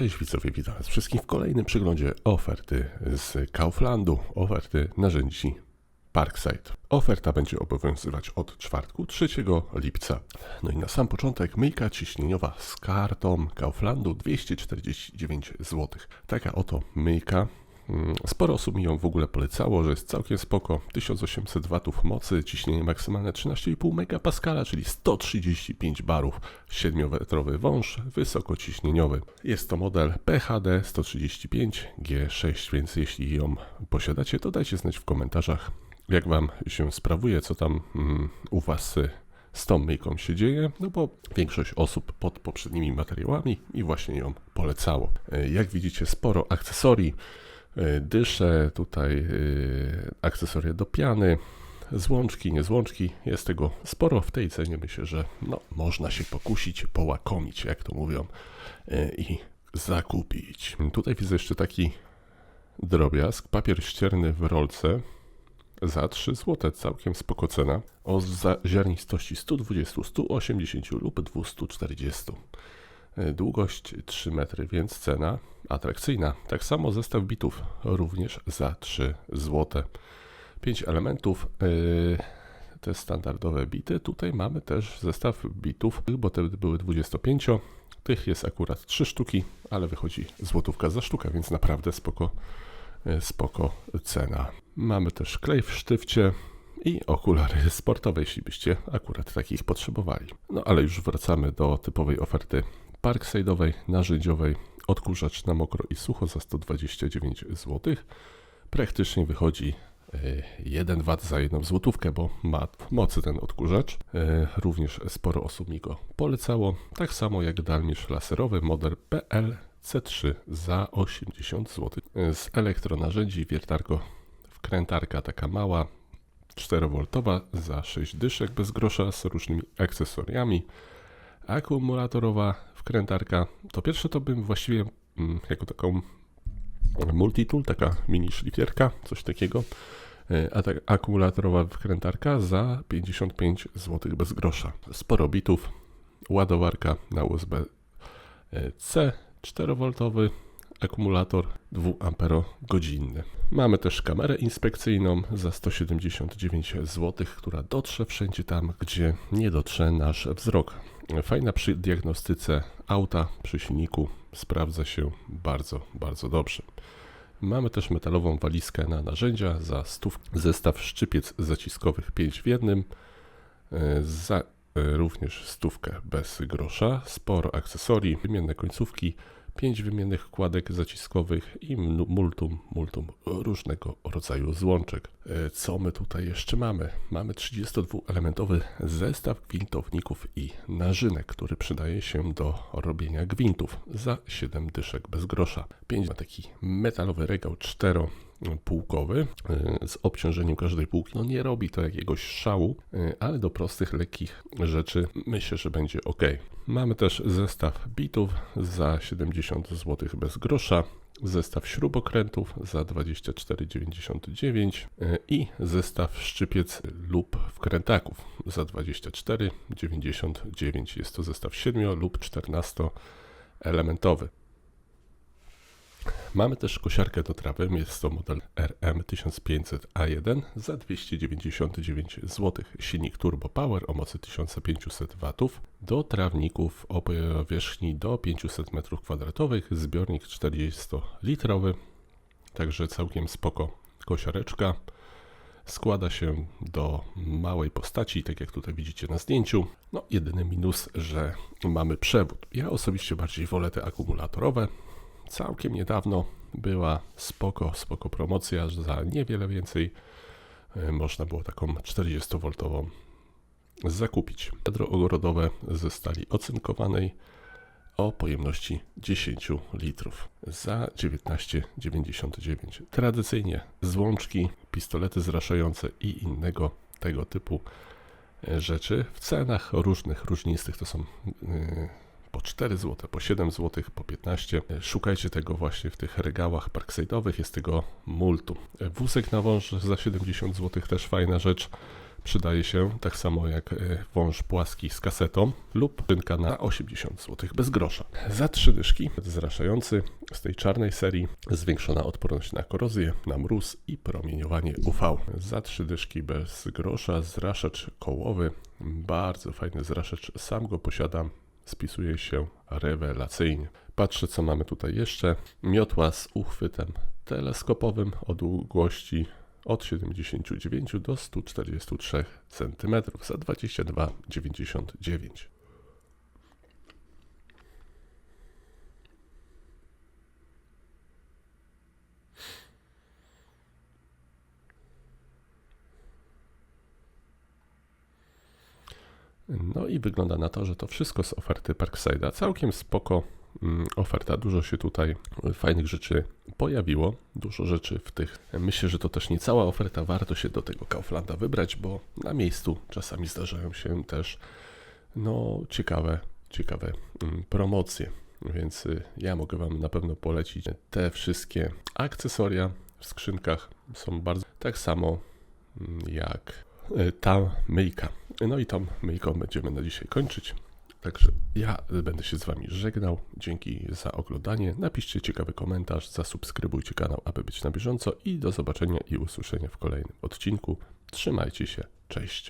Cześć widzowie, witam was wszystkich w kolejnym przeglądzie oferty z Kauflandu, oferty narzędzi Parkside. Oferta będzie obowiązywać od czwartku 3 lipca. No i na sam początek myjka ciśnieniowa z kartą Kauflandu 249 zł. Taka oto myjka Sporo osób mi ją w ogóle polecało, że jest całkiem spoko. 1800 W mocy, ciśnienie maksymalne 13,5 MPa, czyli 135 barów. 7-metrowy wąż, wysokociśnieniowy. Jest to model PHD 135 G6, więc jeśli ją posiadacie, to dajcie znać w komentarzach, jak Wam się sprawuje, co tam mm, u Was z tą myjką się dzieje, no bo większość osób pod poprzednimi materiałami i właśnie ją polecało. E, Jak widzicie, sporo akcesorii. Y, dysze, tutaj y, akcesoria do piany, złączki, niezłączki. Jest tego sporo w tej cenie. Myślę, że no, można się pokusić, połakomić, jak to mówią, y, i zakupić. Tutaj widzę jeszcze taki drobiazg. Papier ścierny w rolce za 3 zł, całkiem spoko cena. O ziarnistości 120, 180 lub 240. E, długość 3 metry, więc cena atrakcyjna. Tak samo zestaw bitów również za 3 zł. 5 elementów, e, te standardowe bity. Tutaj mamy też zestaw bitów, bo te były 25. Tych jest akurat 3 sztuki, ale wychodzi złotówka za sztukę, więc naprawdę spoko, e, spoko cena. Mamy też klej w sztywcie i okulary sportowe, jeśli byście akurat takich potrzebowali. No ale już wracamy do typowej oferty parkside'owej, narzędziowej, odkurzacz na mokro i sucho za 129 zł. Praktycznie wychodzi 1 e, W za jedną złotówkę, bo ma mocy ten odkurzacz. E, również sporo osób mi go polecało. Tak samo jak dalnisz laserowy model PL C3 za 80 zł. E, z elektronarzędzi wiertarko wkrętarka taka mała 4V za 6 dyszek bez grosza z różnymi akcesoriami akumulatorowa wkrętarka, to pierwsze to bym właściwie mm, jako taką multitool, taka mini szlifierka, coś takiego, e, a tak akumulatorowa wkrętarka za 55 zł bez grosza. Sporo bitów, ładowarka na USB-C 4V, akumulator 2 godzinny. Mamy też kamerę inspekcyjną za 179 zł, która dotrze wszędzie tam, gdzie nie dotrze nasz wzrok. Fajna przy diagnostyce auta, przy silniku, sprawdza się bardzo, bardzo dobrze. Mamy też metalową walizkę na narzędzia za stów, zestaw szczypiec zaciskowych 5 w jednym, e, za e, również stówkę bez grosza, sporo akcesorii, wymienne końcówki, 5 wymiennych kładek zaciskowych i multum, multum różnego rodzaju złączek. E, co my tutaj jeszcze mamy? Mamy 32-elementowy zestaw gwintowników i narzynek, który przydaje się do robienia gwintów za 7 dyszek bez grosza. 5 ma taki metalowy regał 4 półkowy e, z obciążeniem każdej półki. No nie robi to jakiegoś szału, e, ale do prostych, lekkich rzeczy myślę, że będzie ok. Mamy też zestaw bitów za 70 zł bez grosza, zestaw śrubokrętów za 24,99 e, i zestaw szczypiec lub wkrętaków za 24,99. Jest to zestaw 7 lub 14 elementowy. Mamy też kosiarkę do trawy, jest to model RM1500A1 za 299 zł. Silnik Turbo Power o mocy 1500 W. Do trawników o powierzchni do 500 m2, zbiornik 40-litrowy, także całkiem spoko kosiareczka. Składa się do małej postaci, tak jak tutaj widzicie na zdjęciu. No, jedyny minus, że mamy przewód. Ja osobiście bardziej wolę te akumulatorowe, całkiem niedawno była spoko, spoko promocja, że za niewiele więcej e, można było taką 40V zakupić. Wiadro ogrodowe ze stali ocynkowanej o pojemności 10 litrów za 19,99. Tradycyjnie złączki, pistolety zraszające i innego tego typu e, rzeczy w cenach różnych, różnistych to są yy, po 4 zł, po 7 zł, po 15. Szukajcie tego właśnie w tych regałach parkside'owych, jest tego multum. Wózek na wąż za 70 zł, też fajna rzecz. Przydaje się tak samo jak e, wąż płaski z kasetą lub szynka na 80 zł bez grosza. Za trzy dyszki zraszający z tej czarnej serii zwiększona odporność na korozję, na mróz i promieniowanie UV. Za trzy dyszki bez grosza zraszacz kołowy, bardzo fajny zraszacz, sam go posiadam, spisuje się rewelacyjnie. Patrzę co mamy tutaj jeszcze. Miotła z uchwytem teleskopowym o długości od 79 do 143 cm za 22,99. No i wygląda na to, że to wszystko z oferty Parkside'a. Całkiem spoko mm, oferta. Dużo się tutaj fajnych rzeczy pojawiło. Dużo rzeczy w tych. Myślę, że to też nie cała oferta. Warto się do tego Kauflanda wybrać, bo na miejscu czasami zdarzają się też no, ciekawe, ciekawe mm, promocje. Więc y, ja mogę Wam na pewno polecić te wszystkie akcesoria w skrzynkach. Są bardzo tak samo mm, jak y, ta myjka. No i tą myjką będziemy na dzisiaj kończyć. Także ja będę się z Wami żegnał. Dzięki za oglądanie. Napiszcie ciekawy komentarz, zasubskrybujcie kanał, aby być na bieżąco i do zobaczenia i usłyszenia w kolejnym odcinku. Trzymajcie się. Cześć.